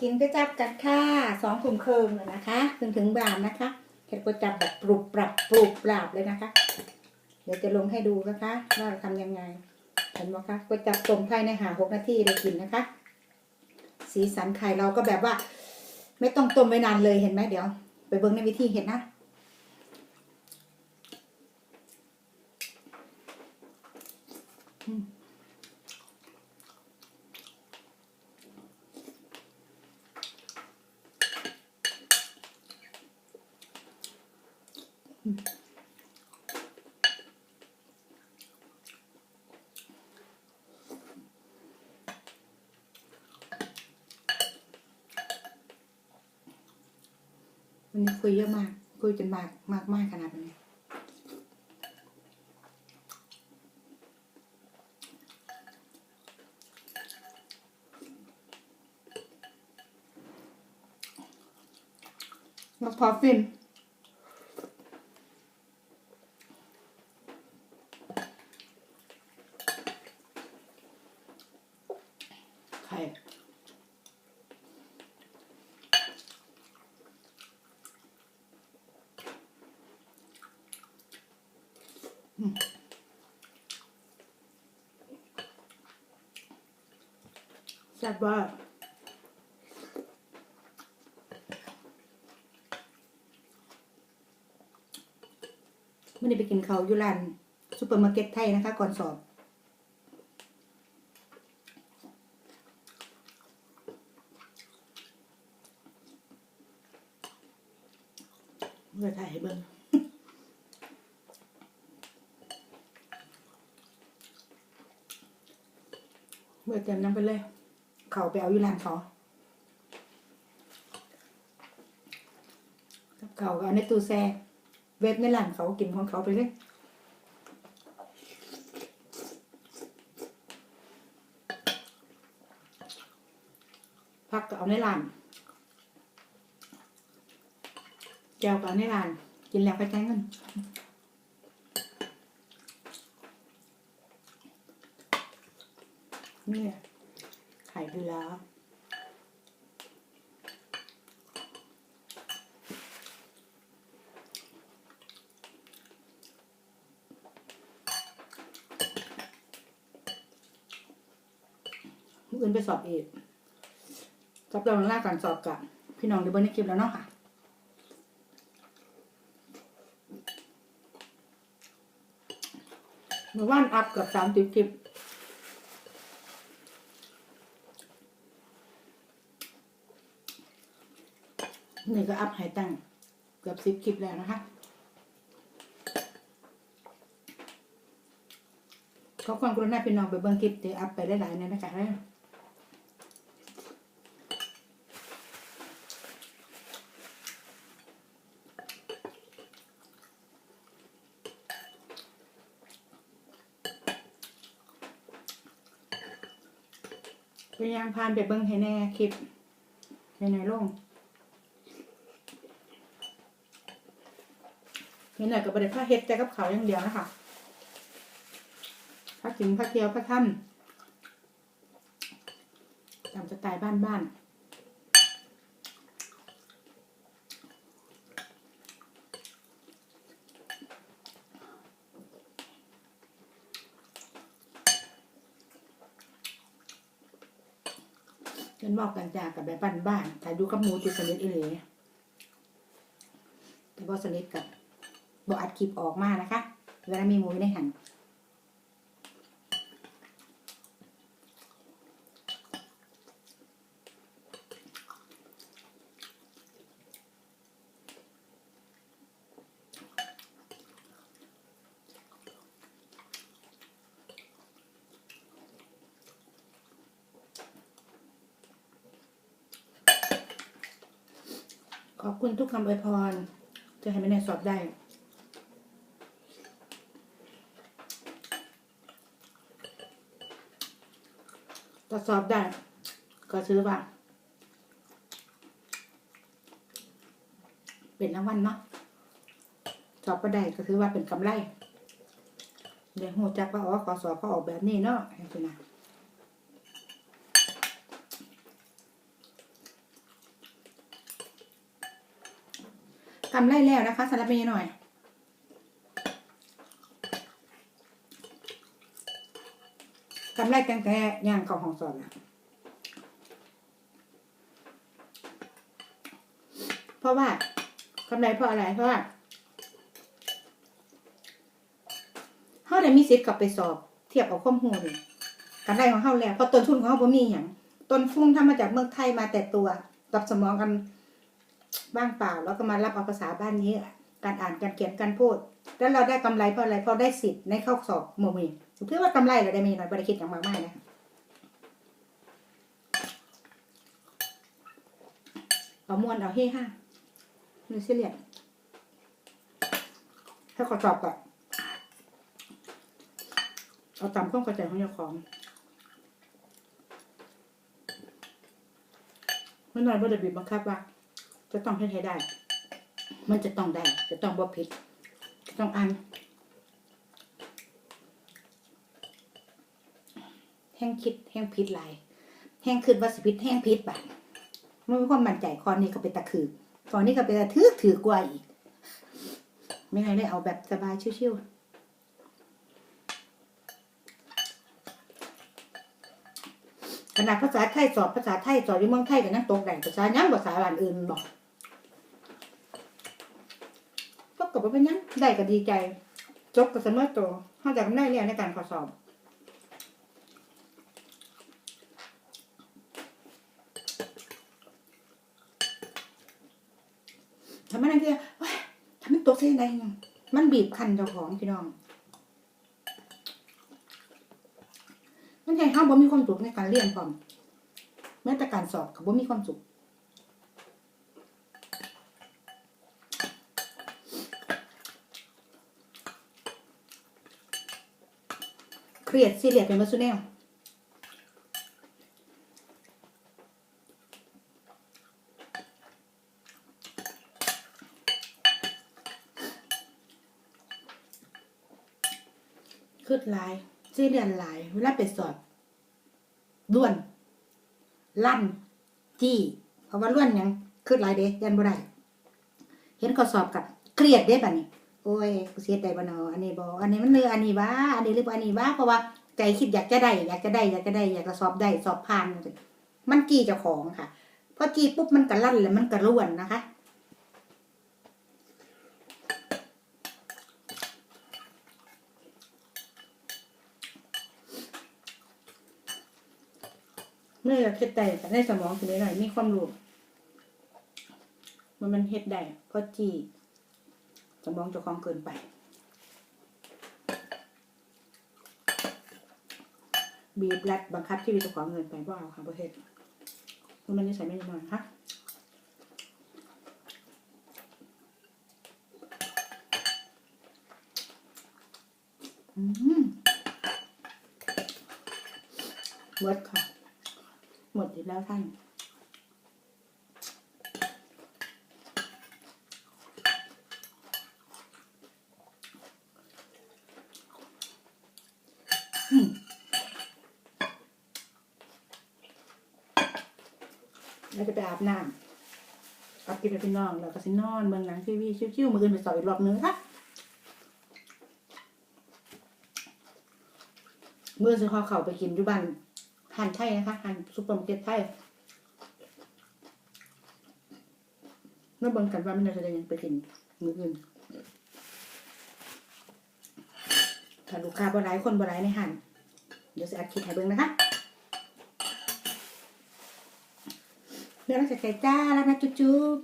กินก็จับกันค่ะสองขุมเคิงเลยนะคะ ถึงถึงบานนะคะเห็ดก็จับแบบปรุบปรับปรุบปรับเลยนะคะ เดี๋ยวจะลงให้ดูนะคะว่าเราทำยังไงเห็นไหมคะก็จับต้มไข่ในหาหกนาทีได้กินนะคะ สีสันไข่เราก็แบบว่า ไม่ต้องต้มไว้นานเลยเห็นไหมเดี๋ยว ไปเบิ้งในวิธีเห็นนะ วันนี้คุยเยอะมาก คุยจนมากมากมากขนาดนี้แล้วพอฟินไข่อืม แซ่บมากไม่ได้ไปกินเขาวอยู่ร้านซูเปอร์มาร์เก็ตไทยนะคะ ก่อนสอบ เมื่อถ่ายให้เบิ่งเมื่อเตรียมน้ำไปเลย เขาไปเอาอยู่ร้านเขากับเขาก็เอาในตู้แช่เวฟในร้านเขากินของเขาไปเลยพักก็เอาในร้านแก้วก็เอาในร้าน กินแล้วไปจ่ายเงินนี่ไงไข่ดูแล้วอื่นไปสอบเอกรับเรองหน้าก่อนสอบกับพี่น้องในเบอร์ในคลิปแล้วเนาะค่ะเมื่อวานอัพกับสามสิบคลิป นี่ก็อัพให้ตั้งเกือบสิบคลิปแล้วนะคะขอความกรุณาพี่น้องไปเบิ่งคลิปที่อัพไปหลายๆเนี่ยนะคะพยายามพานไปเบิ่งให้แน่คลิปในในลง เห็นหน่อยก็บริภาเฮ็ดแต่กับเขาอย่างเดียวนะคะพักถึงพักเทียวพักค่ำตามสไตล์บ้านๆฉันบอกกันจากกับแบบบ้านๆแต่อยู่กับหมูจุดสนิทอีหลีแต่บอสนิทกับ บออัดคลิปออกมานะคะ เวลามีหมูอยู่ในหันขอบคุณทุกคำอวยพร จะให้ไม่ในสอบได้ ถ้าสอบได้ ก็ซื้อว่า เป็นรางวัลเนาะสอบก็ได้ก็ถือว่าเป็นกำไรเดี๋ยวหูจักว่าอ๋อขอสอบก็ออกแบบนี้เนาะเห็นไหมกำไรแล้วนะคะสารับเมย์หน่อย ทำไล่ตั้งแต่ย่างเข้าห้องสอบแล้วเพราะว่าทำไรเพราะอะไร เพราะว่าเขาได้มีสิทธิ์กลับไปสอบ เทียบกับข้อมูลเลยการได้ของเขาแล้วเพราะต้นทุนของเขาบ่มีอย่างต้นทุนทำมาจากเมืองไทยมาแต่ตัวกับสมองกันบ้างเปล่า แล้วก็มารับเอาภาษาบ้านนี้ การอ่านการเขียนการพูด แล้วเราได้กำไรเพราะอะไรเพราะได้สิทธิ์ในเข้าสอบโมมี เพื่อว่ากำไรเราได้มีน่อยบริคิดอย่างมากมายนะเอามวนเอาเฮ่ห้าไม่เสียเรียสถ้าขอสอบก่อนเอาตามข้อเข้าใจของเจ้าของไม่น้อยบ่ได้บีบบังคับว่า จะต้องให้ให้ได้ มันจะต้องได้ จะต้องบ่ผิดจะต้องอ่าน แห้งคิดแห้งพิษหลแห้งคืนว่าสิพิษแห้งพิษบาดมันมีความมั่นใจคอนนี้ก็เป็นตะคือคอนนี้ก็เป็นตะถือถือกว่าอีก ไม่ให้ได้เอาแบบสบายชิวๆขนาดภาษาไทยสอบภาษาไทยสอบที่เมืองไทยกันนั่งตกได้ภาษายังภาษาบ้านอื่นบอกก็กลับมาเป็นยังได้ก็ดีใจ จบก็เสมอตัวเขาจากได้เรียนในการขอสอบ ทำไมนั่นคือว้าทำไมตกเส้นใดเนี่ยมันบีบคั้นเจ้าของพี่น้อง มันใช่ห้าบ่มีความสุขในการเรียนพร้อมแม้แต่การสอบก็บ่มีความสุขเครียดซีเรียสเป็นมาสุแนว คืดหลายซีเรียสหลาย เวลาไปสอบล้วน ลั่น จี้เพราะว่าล้วนยังคืดหลายเด้ยันบ่ได้เห็นข้อสอบกับเครียดเด้บัดนี้โอ้ยกูเสียใจบ่เนาะอันนี้บ่อันนี้มันเนื้ออันนี้ว่าอันนี้หรือบ่อันนี้ว่าเพราะว่าใจคิดอยากจะได้ อยากจะได้ อยากจะได้ อยากจะสอบได้สอบผ่าน มันกี้เจ้าของค่ะพอกี้ปุ๊บมันก็ลั่นแล้วมันก็ร่วนนะคะ เมื่อเคิดได้แต่ในสมองถึงหน่อยมีความรู้มันมันเฮ็ดได้เพราะจีสมองจ้าของเกินไป บีบรัดบังคับที่มีเจ้าของเงินไปว่าเอาค่ะประเทศมันมันนิสัยไม่ดีนอยค่ะอืมหมดค่ะ หมดอีกแล้วท่าน แล้วจะไปอาบน้ำอาบกินไปพี่น้อง แล้วก็สินอนเมืองหนังทีวีชิวๆมืออื่นไปสอบอีกรอบนึงค่ะเมื่อซื้อข้าวเข่าไปกินอยู่บ้าน หันไทยนะคะหันซุปเปอร์มาร์เก็ตไทยเมื่อเบังกันว่ามันจะได้ยังไปกินมืออื่นถ้าลูกค้าบ่ร้ายคนบ่ร้ายในหันเดี๋ยวจะอัดคลิปให้เบิ่งนะคะเดี๋ยวเราจะใจจ้าแล้วนะจุ๊บ